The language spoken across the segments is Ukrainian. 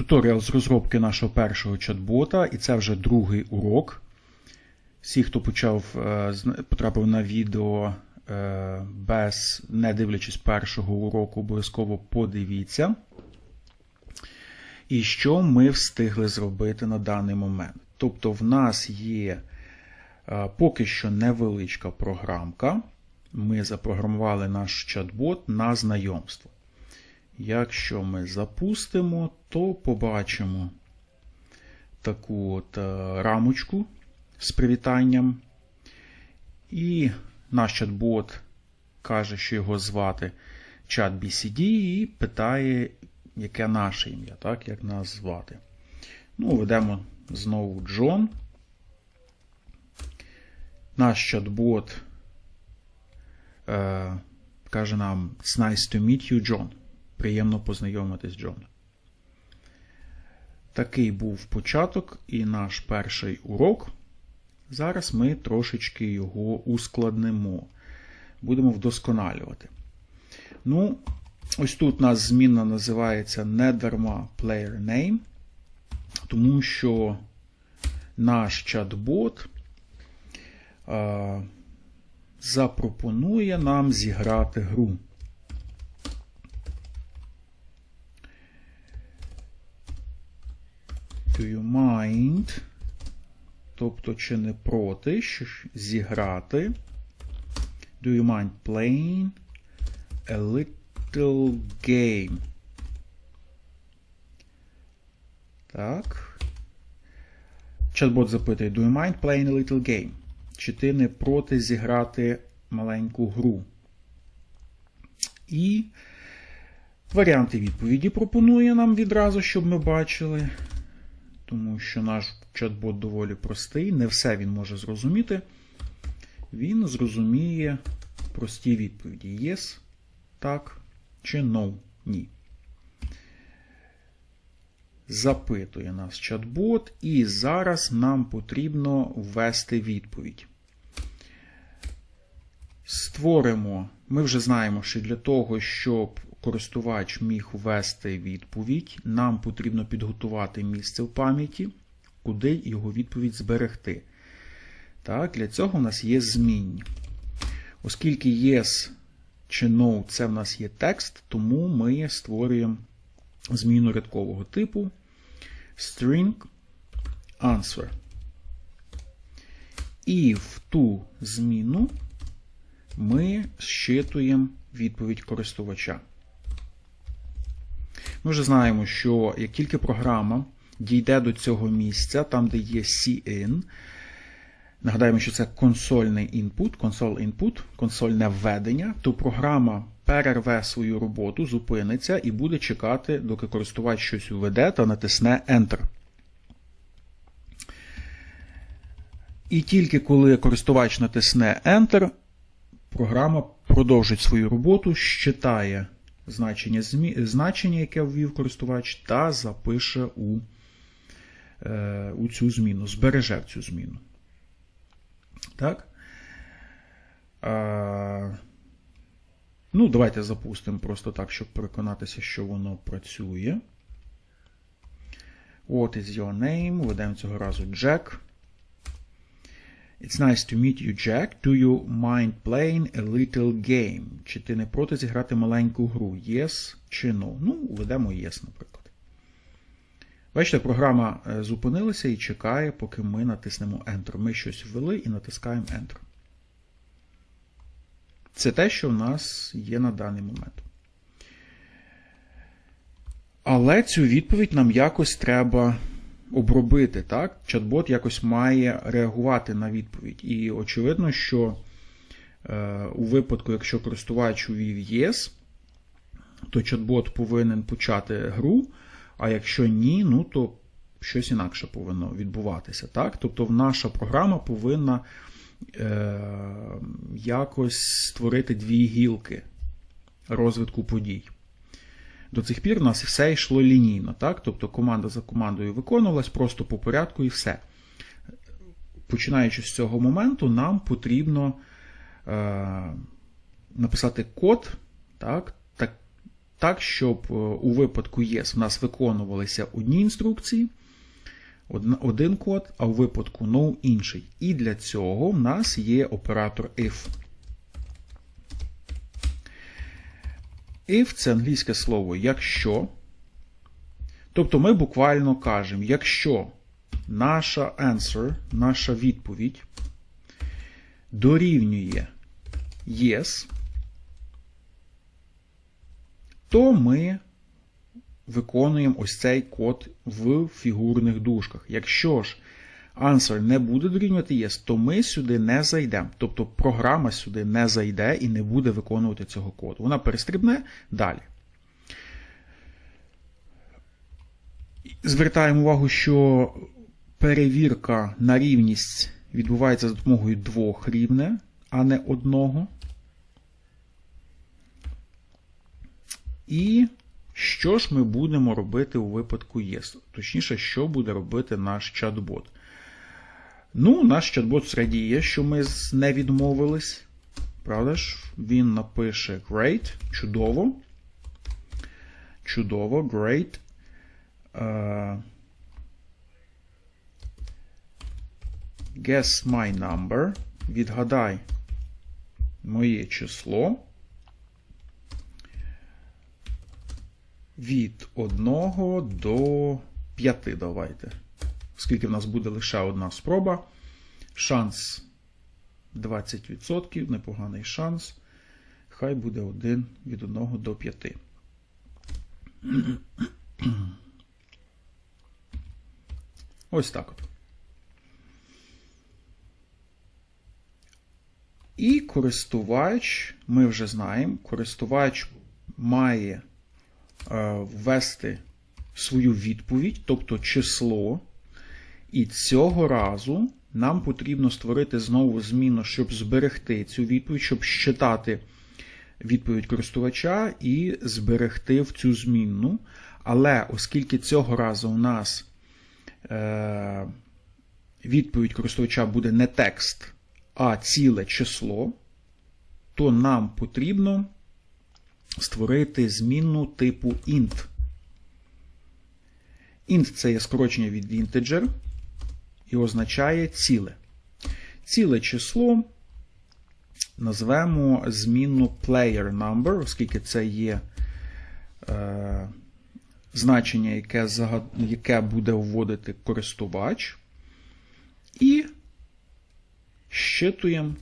Туторіал з розробки нашого першого чат-бота, і це вже другий урок. Всі, хто почав, е, потрапив на відео е, без, не дивлячись першого уроку, обов'язково подивіться. І що ми встигли зробити на даний момент. Тобто, в нас є е, поки що невеличка програмка. Ми запрограмували наш чат-бот на знайомство. Якщо ми запустимо, то побачимо таку от е, рамочку з привітанням. І наш чат-бот каже, що його звати чат BCD, і питає, яке наше ім'я, так, як нас звати. Ну, ведемо знову Джон. Наш чат-бот е, каже нам It's nice to meet you, John. Приємно познайомитись, Джон. Такий був початок і наш перший урок. Зараз ми трошечки його ускладнимо. Будемо вдосконалювати. Ну, ось тут у нас змінна називається не дарма player name, тому що наш чат-бот запропонує нам зіграти гру. Do you mind? Тобто, чи не проти зіграти? Do you mind playing a little game? Так. Чат-бот запитує: Do you mind playing a little game? Чи ти не проти зіграти маленьку гру? І варіанти відповіді пропонує нам відразу, щоб ми бачили тому що наш чат-бот доволі простий, не все він може зрозуміти. Він зрозуміє прості відповіді: Yes, так чи No, ні. Запитує нас чат-бот, і зараз нам потрібно ввести відповідь. Створимо, ми вже знаємо, що для того, щоб користувач міг ввести відповідь, нам потрібно підготувати місце в пам'яті, куди його відповідь зберегти. Так, Для цього в нас є змінні. Оскільки yes чи no це в нас є текст, тому ми створюємо зміну рядкового типу string answer. І в ту зміну ми зчитуємо відповідь користувача. Ми вже знаємо, що як тільки програма дійде до цього місця, там, де є CIN, нагадаємо, що це консольний console input, консольне введення, то програма перерве свою роботу, зупиниться і буде чекати, доки користувач щось введе та натисне Enter. І тільки коли користувач натисне Enter, програма продовжить свою роботу, щитає значення, значення яке ввів користувач, та запише у, е, у цю зміну, збереже в цю зміну. Так? Ну, давайте запустимо просто так, щоб переконатися, що воно працює. What is your name? Ведемо цього разу Jack. It's nice to meet you, Jack. Do you mind playing a little game? Чи ти не проти зіграти маленьку гру? Yes чи no? Ну, ведемо yes, наприклад. Бачите, програма е, зупинилася і чекає, поки ми натиснемо Enter. Ми щось ввели і натискаємо Enter. Це те, що в нас є на даний момент. Але цю відповідь нам якось треба обробити. так? Чат-бот якось має реагувати на відповідь. І очевидно, що е, у випадку, якщо користувач увів Yes, то чат-бот повинен почати гру, а якщо ні, ну то щось інакше повинно відбуватися. так? Тобто наша програма повинна е, якось створити дві гілки розвитку подій. До цих пір у нас все йшло лінійно, так? Тобто команда за командою виконувалась просто по порядку і все. Починаючи з цього моменту, нам потрібно е, написати код, так, так, так, щоб е, у випадку yes в нас виконувалися одні інструкції, один код, а у випадку no інший. І для цього в нас є оператор if. If це англійське слово якщо. Тобто ми буквально кажемо, якщо наша answer, наша відповідь дорівнює yes, то ми виконуємо ось цей код в фігурних дужках. Якщо ж answer не буде дорівнювати yes, то ми сюди не зайдемо. Тобто програма сюди не зайде і не буде виконувати цього коду. Вона перестрибне далі. Звертаємо увагу, що перевірка на рівність відбувається за допомогою двох рівне, а не одного. І що ж ми будемо робити у випадку ЄС? Точніше, що буде робити наш чат-бот? Ну, наш чат-бот зрадіє, що ми не відмовились. Правда ж? Він напише Great, чудово. Чудово, great. Е, Guess my number. Відгадай моє число. Від 1 до 5 давайте. Оскільки в нас буде лише одна спроба. Шанс 20%, непоганий шанс. Хай буде 1 від 1 до 5. Ось так от. І користувач, ми вже знаємо, користувач має е, ввести свою відповідь, тобто число. І цього разу нам потрібно створити знову зміну, щоб зберегти цю відповідь, щоб щитати відповідь користувача і зберегти в цю змінну. Але оскільки цього разу у нас е, відповідь користувача буде не текст, а ціле число, то нам потрібно створити змінну типу int. Int це є скорочення від integer і означає ціле. Ціле число назвемо змінну player number, оскільки це є е, значення, яке, яке буде вводити користувач. І щитуємо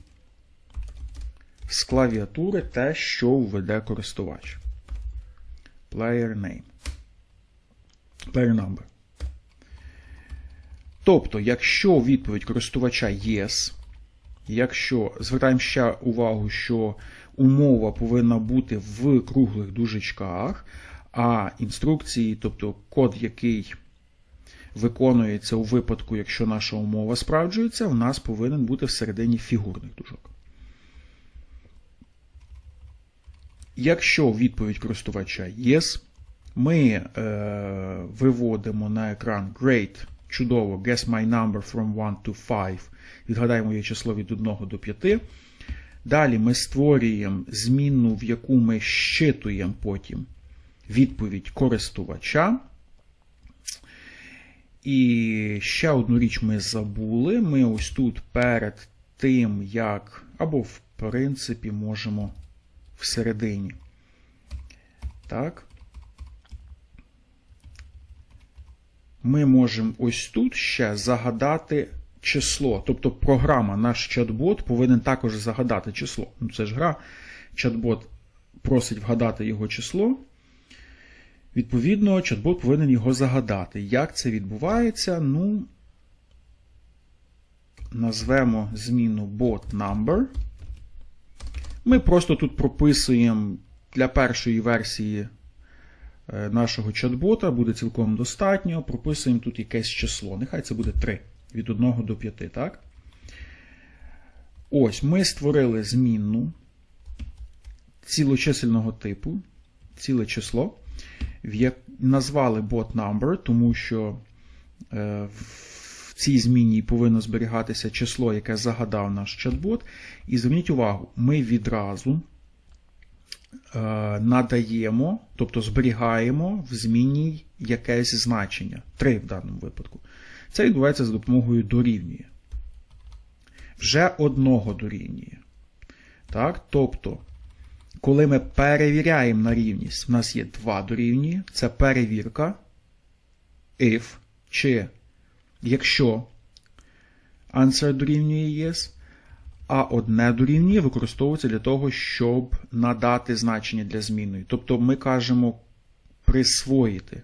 з клавіатури те, що введе користувач. Player name. Player number. Тобто, якщо відповідь користувача yes, якщо звертаємо ще увагу, що умова повинна бути в круглих дужечках, а інструкції, тобто код, який виконується у випадку, якщо наша умова справджується, у нас повинен бути всередині фігурних дужок. Якщо відповідь користувача yes, ми е, виводимо на екран Great, чудово, guess my number from 1 to 5. Відгадаємо моє число від 1 до 5. Далі ми створюємо змінну, в яку ми щитуємо потім відповідь користувача. І ще одну річ ми забули. Ми ось тут перед тим, як, або, в принципі, можемо всередині. Так. Ми можемо ось тут ще загадати число. Тобто програма, наш чат-бот повинен також загадати число. Ну, це ж гра. Чат-бот просить вгадати його число. Відповідно, чат-бот повинен його загадати. Як це відбувається? Ну, назвемо зміну bot number. Ми просто тут прописуємо для першої версії нашого чат-бота, буде цілком достатньо. Прописуємо тут якесь число. Нехай це буде 3 від 1 до 5. так? Ось, ми створили змінну цілочисельного типу, ціле число, назвали bot number, тому що е, в цій зміні повинно зберігатися число, яке загадав наш чат-бот. І зверніть увагу, ми відразу е, надаємо, тобто зберігаємо в змінній якесь значення. Три в даному випадку. Це відбувається за допомогою дорівнює. Вже одного дорівнює. Так? Тобто, коли ми перевіряємо на рівність, в нас є два дорівнює, це перевірка if, чи якщо answer дорівнює yes, а одне дорівнює використовується для того, щоб надати значення для змінної. Тобто ми кажемо присвоїти.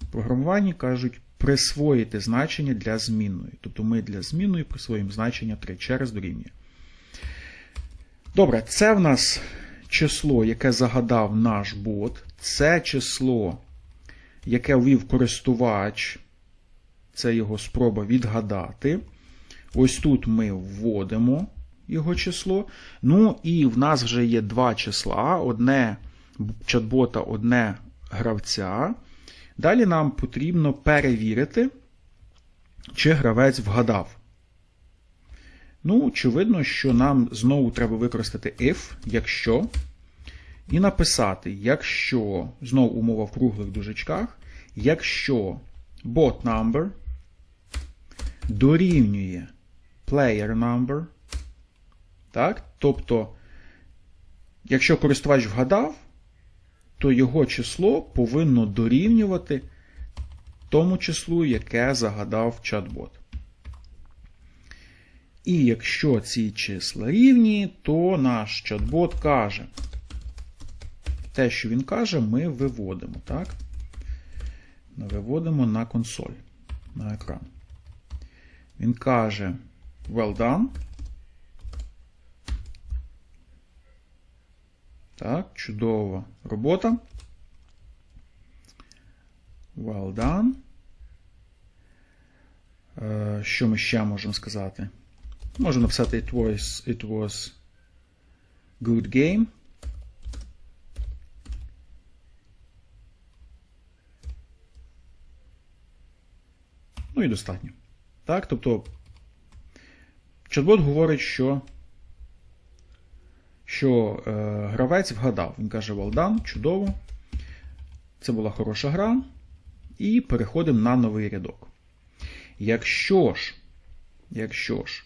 В програмуванні кажуть присвоїти значення для змінної. Тобто ми для змінної присвоїмо значення 3 через дорівнює. Добре, це в нас число, яке загадав наш бот. Це число, яке ввів користувач. Це його спроба відгадати. Ось тут ми вводимо його число. Ну і в нас вже є два числа: одне чат-бота, одне гравця. Далі нам потрібно перевірити, чи гравець вгадав. Ну, очевидно, що нам знову треба використати if, якщо, і написати, якщо, знову умова в круглих дужечках, якщо bot number дорівнює player number. Так? Тобто, якщо користувач вгадав, то його число повинно дорівнювати тому числу, яке загадав чат-бот. І якщо ці числа рівні, то наш чат-бот каже, те, що він каже, ми виводимо. так? Виводимо на консоль, на екран. Він каже well done. Так, чудова робота. Well done. Е, Що ми ще можемо сказати? Можемо написати it was, it was good game. Ну і достатньо. Так, тобто чат-бот говорить, що що е, гравець вгадав. Він каже, well done, чудово. Це була хороша гра. І переходимо на новий рядок. Якщо ж, якщо ж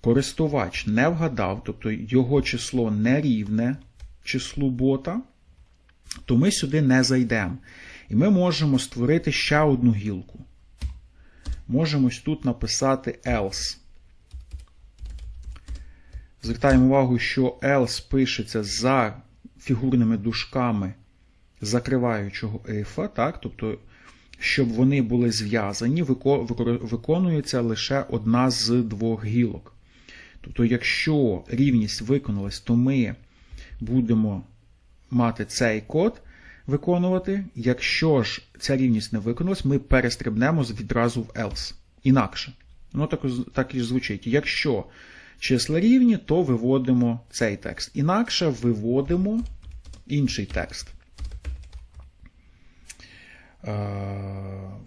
користувач не вгадав, тобто його число не рівне числу бота, то ми сюди не зайдемо. І ми можемо створити ще одну гілку. Можемо тут написати else. Звертаємо увагу, що else пишеться за фігурними дужками закриваючого if, так? тобто, щоб вони були зв'язані, виконується лише одна з двох гілок. Тобто, якщо рівність виконалась, то ми будемо мати цей код виконувати. Якщо ж ця рівність не виконалась, ми перестрибнемо відразу в else. Інакше. Воно так, так і звучить. Якщо числа рівні, то виводимо цей текст. Інакше виводимо інший текст. Е,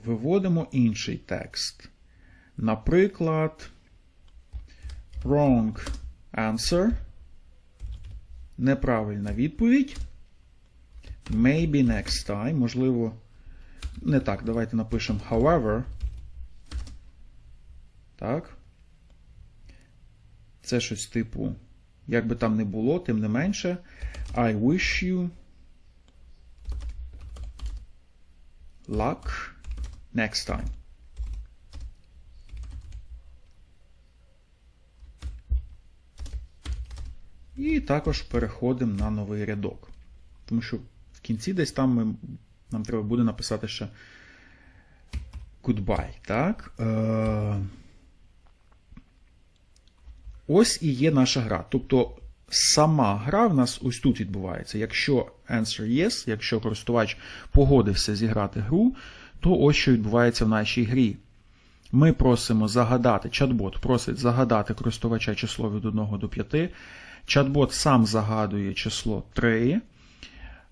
виводимо інший текст. Наприклад, wrong answer. Неправильна відповідь. Maybe next time. Можливо, не так. Давайте напишемо however. Так. Це щось типу, як би там не було, тим не менше. I wish you luck next time. І також переходимо на новий рядок. Тому що в кінці десь там ми, нам треба буде написати ще goodbye. Так? Е, Ось і є наша гра. Тобто сама гра в нас ось тут відбувається. Якщо answer yes, якщо користувач погодився зіграти гру, то ось що відбувається в нашій грі. Ми просимо загадати, чат-бот просить загадати користувача число від 1 до 5. Чат-бот сам загадує число 3.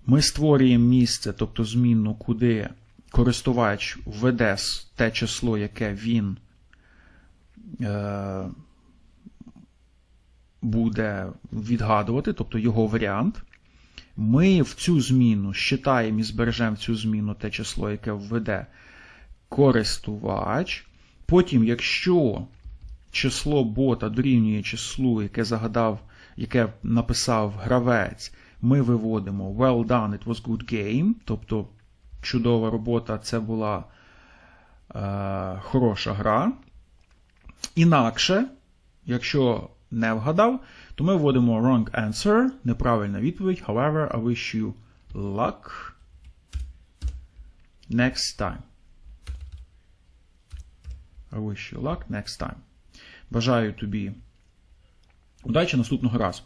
Ми створюємо місце, тобто змінну, куди користувач введе те число, яке він. Е буде відгадувати, тобто його варіант. Ми в цю зміну считаємо і збережемо в цю зміну те число, яке введе користувач. Потім, якщо число бота дорівнює числу, яке загадав, яке написав гравець, ми виводимо well done, it was good game, тобто чудова робота, це була е, хороша гра. Інакше, якщо не вгадав, то ми вводимо wrong answer, неправильна відповідь. However, I wish you luck next time. I wish you luck next time. Бажаю тобі удачі наступного разу.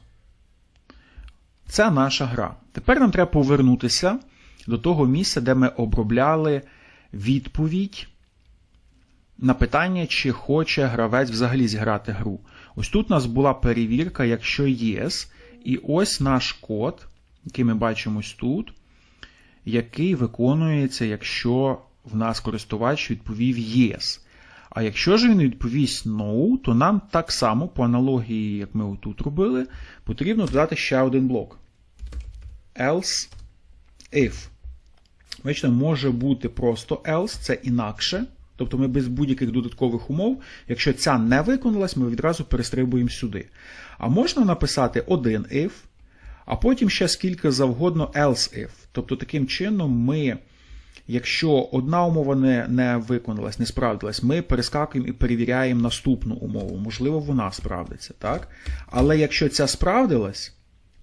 Це наша гра. Тепер нам треба повернутися до того місця, де ми обробляли відповідь на питання, чи хоче гравець взагалі зіграти гру. Ось тут у нас була перевірка, якщо yes, і ось наш код, який ми бачимо ось тут, який виконується, якщо в нас користувач відповів yes. А якщо ж він відповість no, то нам так само, по аналогії, як ми отут робили, потрібно додати ще один блок. Else if. Бачите, може бути просто else, це інакше. Тобто ми без будь-яких додаткових умов, якщо ця не виконалась, ми відразу перестрибуємо сюди. А можна написати один if, а потім ще скільки завгодно else if. Тобто, таким чином, ми, якщо одна умова не не виконалась, не справдилась, ми перескакуємо і перевіряємо наступну умову. Можливо, вона справдиться. так? Але якщо ця справдилась,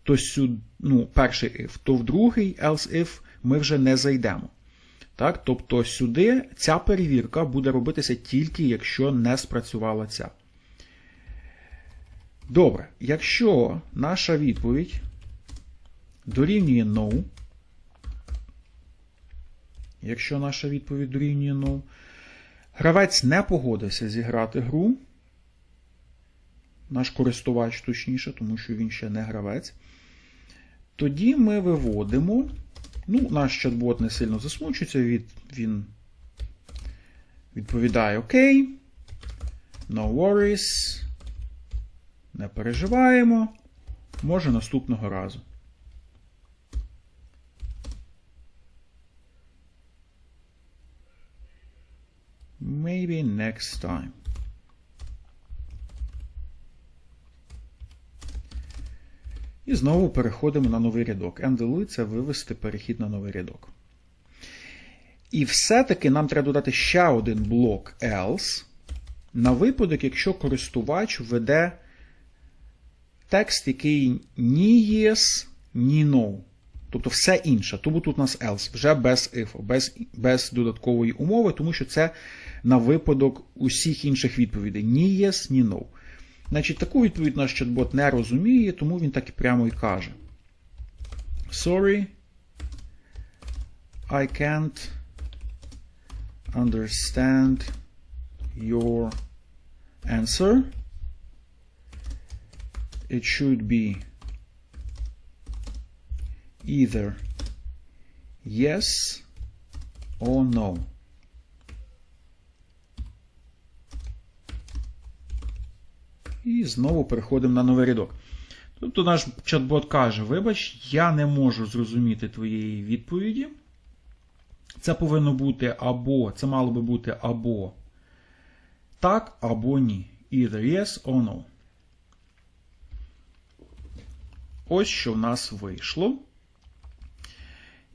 то сюди, ну, перший if, то в другий else if ми вже не зайдемо. Так? Тобто сюди ця перевірка буде робитися тільки, якщо не спрацювала ця. Добре, якщо наша відповідь дорівнює no, якщо наша відповідь дорівнює no, гравець не погодився зіграти гру, наш користувач точніше, тому що він ще не гравець, тоді ми виводимо. Ну, наш чат-бот не сильно засмучується, від, він відповідає ОК. No worries. Не переживаємо. Може наступного разу. Maybe next time. І знову переходимо на новий рядок. MDL – це вивести перехід на новий рядок. І все-таки нам треба додати ще один блок else на випадок, якщо користувач введе текст, який ні yes, ні no. Тобто все інше. Тому тут у нас else, вже без if, без, без додаткової умови, тому що це на випадок усіх інших відповідей. Ні yes, ні no. Значить, таку відповідь наш чат-бот не розуміє, тому він так і прямо і каже. Sorry, I can't understand your answer. It should be either yes or no. І знову переходимо на новий рядок. Тобто наш чат-бот каже: Вибач, я не можу зрозуміти твоєї відповіді. Це повинно бути або, це мало би бути або так, або ні. Either yes or no. Ось що в нас вийшло.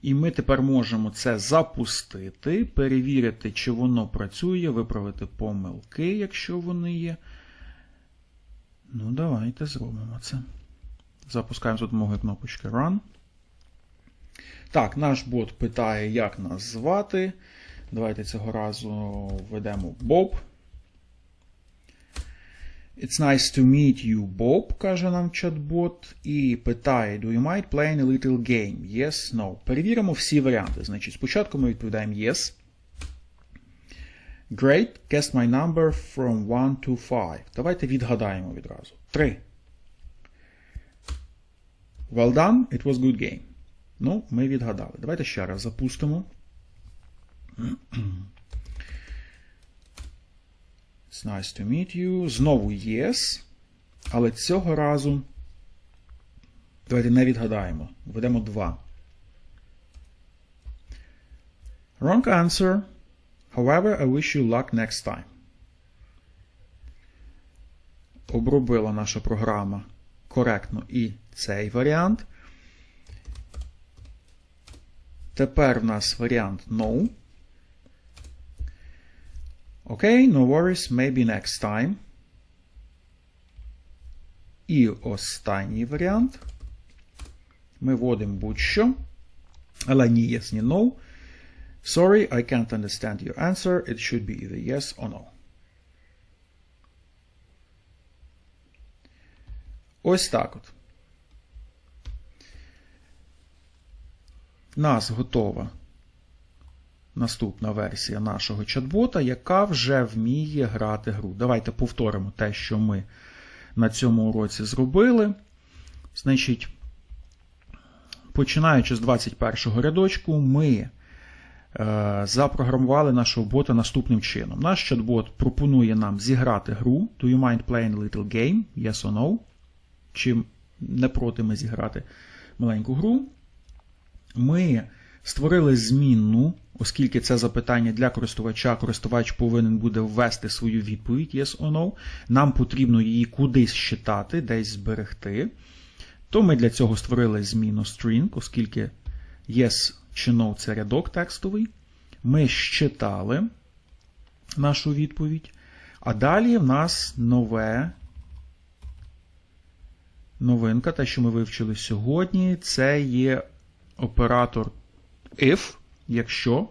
І ми тепер можемо це запустити, перевірити, чи воно працює, виправити помилки, якщо вони є. Ну, давайте зробимо це. Запускаємо за допомогою кнопочки Run. Так, наш бот питає, як нас звати. Давайте цього разу введемо Bob. It's nice to meet you, Bob, каже нам чат-бот. І питає: Do you mind playing a little game? Yes, no. Перевіримо всі варіанти. Значить, спочатку ми відповідаємо Yes. Great. Guess my number from 1 to 5. Давайте відгадаємо відразу. 3. Well done. It was good game. Ну, ми відгадали. Давайте ще раз запустимо. It's nice to meet you. Знову yes. Але цього разу Давайте не відгадаємо. Введемо 2. Wrong answer. However, I wish you luck next time. Обробила наша програма коректно і цей варіант. Тепер в нас варіант no. Окей, no worries, maybe next time. І останній варіант. Ми вводимо будь-що. Але ні yes, ні no. Sorry, I can't understand your answer. It should be either yes or no. Ось так от. Нас готова наступна версія нашого чат-бота, яка вже вміє грати гру. Давайте повторимо те, що ми на цьому уроці зробили. Значить, починаючи з 21 рядочку, ми запрограмували нашого бота наступним чином. Наш чат-бот пропонує нам зіграти гру. Do you mind playing a little game? Yes or no? Чи не проти ми зіграти маленьку гру? Ми створили змінну, оскільки це запитання для користувача, користувач повинен буде ввести свою відповідь Yes or No. Нам потрібно її кудись считати, десь зберегти. То ми для цього створили зміну string, оскільки Yes чи No це рядок текстовий. Ми считали нашу відповідь. А далі в нас нове. Новинка, те, що ми вивчили сьогодні, це є оператор if, якщо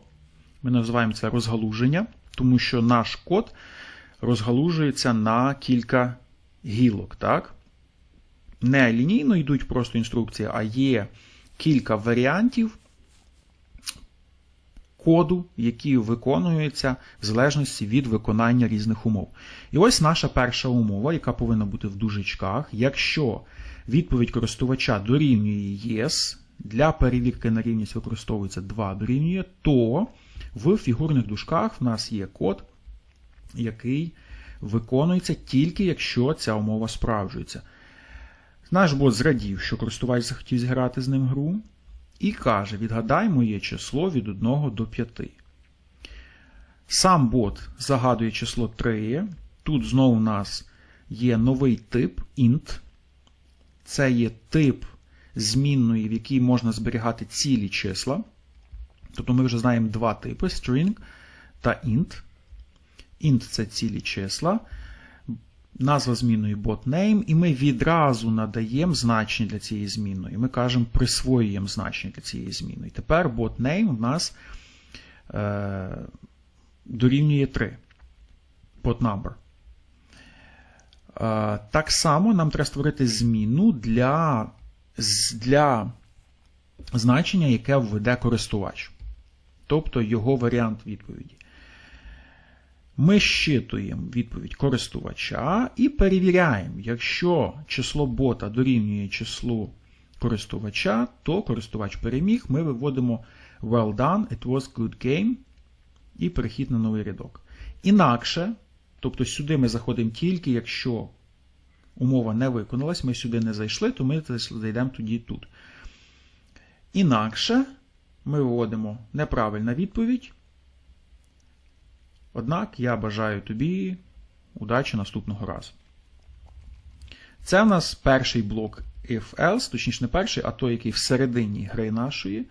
ми називаємо це розгалуження, тому що наш код розгалужується на кілька гілок. так? Не лінійно йдуть просто інструкції, а є кілька варіантів коду, які виконуються в залежності від виконання різних умов. І ось наша перша умова, яка повинна бути в дужечках. Якщо відповідь користувача дорівнює yes, для перевірки на рівність використовується 2 дорівнює, то в фігурних дужках в нас є код, який виконується тільки якщо ця умова справджується. Наш бот зрадів, що користувач захотів зіграти з ним гру, і каже: відгадай моє число від 1 до 5. Сам бот загадує число 3. Тут знову у нас є новий тип int. Це є тип змінної, в якій можна зберігати цілі числа. Тобто ми вже знаємо два типи: string та int. Int це цілі числа. Назва змінної botName, і ми відразу надаємо значення для цієї змінної. Ми кажемо, присвоюємо значення для цієї зміни. тепер botName у нас е, дорівнює 3. BotNumber. Е, так само нам треба створити зміну для для значення, яке введе користувач. Тобто його варіант відповіді. Ми щитуємо відповідь користувача і перевіряємо, якщо число бота дорівнює числу користувача, то користувач переміг, ми виводимо well done, it was good game і перехід на новий рядок. Інакше, тобто сюди ми заходимо тільки, якщо умова не виконалась, ми сюди не зайшли, то ми зайдемо тоді тут. Інакше ми вводимо неправильна відповідь. Однак я бажаю тобі удачі наступного разу. Це в нас перший блок if-else, точніше не перший, а той, який всередині гри нашої.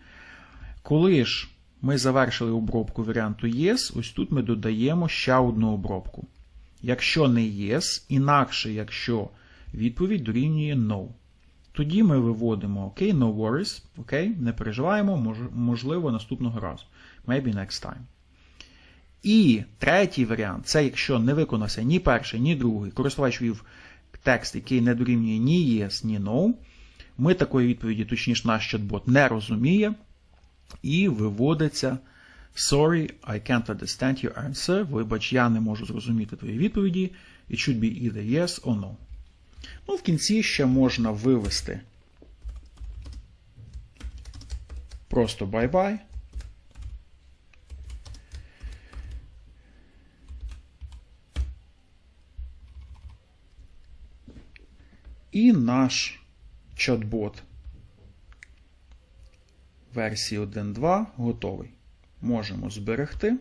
Коли ж ми завершили обробку варіанту Yes, ось тут ми додаємо ще одну обробку. Якщо не yes, інакше, якщо відповідь дорівнює no. Тоді ми виводимо OK, no worries, OK, не переживаємо, можливо, наступного разу. Maybe next time. І третій варіант це якщо не виконався ні перший, ні другий. Користувач вів текст, який не дорівнює ні yes, ні no. Ми такої відповіді, точніше, наш чат-бот не розуміє. І виводиться. Sorry, I can't understand your answer. Вибач, я не можу зрозуміти твої відповіді. It should be either yes or no. Ну, в кінці ще можна вивести просто bye-bye. І наш чат-бот версії 1.2 готовий. Можемо зберегти.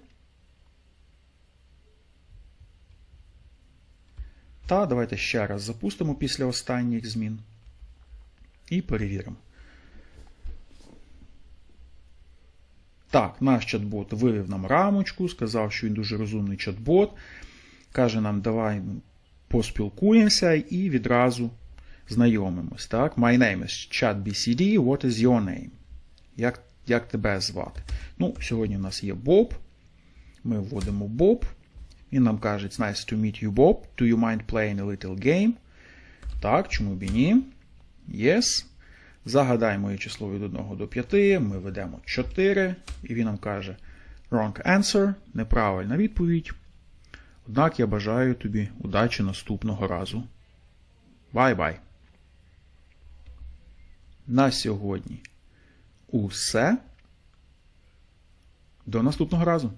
Та давайте ще раз запустимо після останніх змін. І перевіримо. Так, наш чат-бот вивів нам рамочку, сказав, що він дуже розумний чат-бот. Каже нам, давай поспілкуємося і відразу знайомимось. Так? My name is ChatBCD, what is your name? Як, як тебе звати? Ну, Сьогодні в нас є Боб. Ми вводимо Боб. Він нам каже, it's nice to meet you, Bob. Do you mind playing a little game? Так, чому б і ні? Yes. Загадаємо її число від 1 до 5. Ми ведемо 4. І він нам каже wrong answer, неправильна відповідь. Однак я бажаю тобі удачі наступного разу. Бай-бай. На сьогодні усе. До наступного разу.